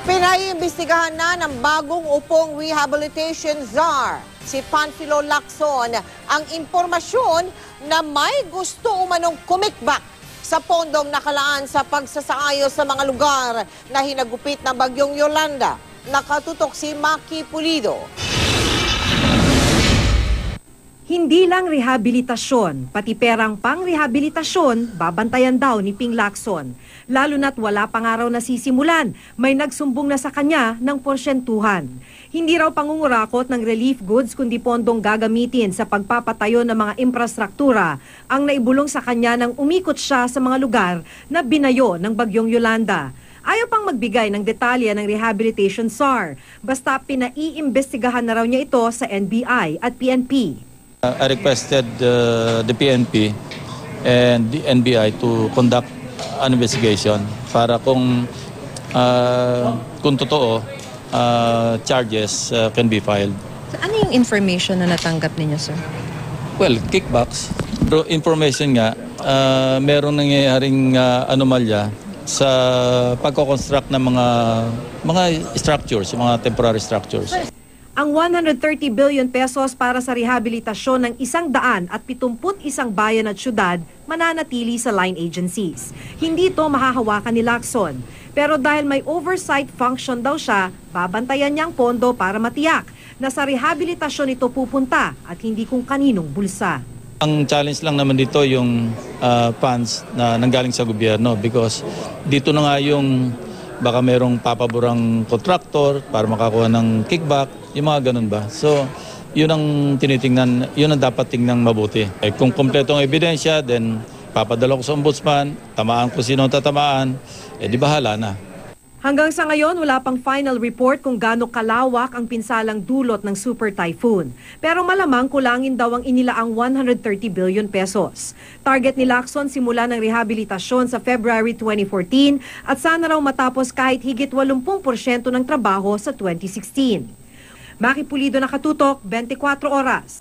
Pinaiimbestigahan na ng bagong upong rehabilitation czar, si Panfilo Lacson, ang impormasyon na may gusto umanong kumikbak sa pondong nakalaan sa pagsasaayos sa mga lugar na hinagupit ng bagyong Yolanda. Nakatutok si Maki Pulido. Hindi lang rehabilitasyon, pati perang pang-rehabilitasyon, babantayan daw ni Ping Lacson. Lalo na't wala pang araw na sisimulan, may nagsumbong na sa kanya ng porsyentuhan. Hindi raw pangungurakot ng relief goods kundi pondong gagamitin sa pagpapatayo ng mga infrastruktura ang naibulong sa kanya nang umikot siya sa mga lugar na binayo ng bagyong Yolanda. Ayaw pang magbigay ng detalye ng rehabilitation SAR, basta pinaiimbestigahan na raw niya ito sa NBI at PNP. Uh, I requested uh, the PNP and the NBI to conduct an investigation para kung uh, kung totoo uh, charges uh, can be filed. Ano yung information na natanggap ninyo, sir? Well, kickbacks. Pero information nga, uh, merong nangyayaring uh, anomalya sa pagko-construct ng mga mga structures, mga temporary structures. Ang 130 billion pesos para sa rehabilitasyon ng isang daan at 71 bayan at syudad mananatili sa line agencies. Hindi ito mahahawakan ni Lacson. Pero dahil may oversight function daw siya, babantayan niyang pondo para matiyak na sa rehabilitasyon ito pupunta at hindi kung kaninong bulsa. Ang challenge lang naman dito yung uh, funds na nanggaling sa gobyerno because dito na nga yung baka merong papaborang contractor para makakuha ng kickback, yung mga ganun ba. So, yun ang tinitingnan, yun ang dapat tingnan mabuti. Eh, kung kompleto ang ebidensya, then papadala ko sa ombudsman, tamaan ko sino tatamaan, eh di bahala na. Hanggang sa ngayon, wala pang final report kung gaano kalawak ang pinsalang dulot ng super typhoon. Pero malamang kulangin daw ang inilaang 130 billion pesos. Target ni Lacson simula ng rehabilitasyon sa February 2014 at sana raw matapos kahit higit 80% ng trabaho sa 2016. Maki Pulido nakatutok, 24 oras.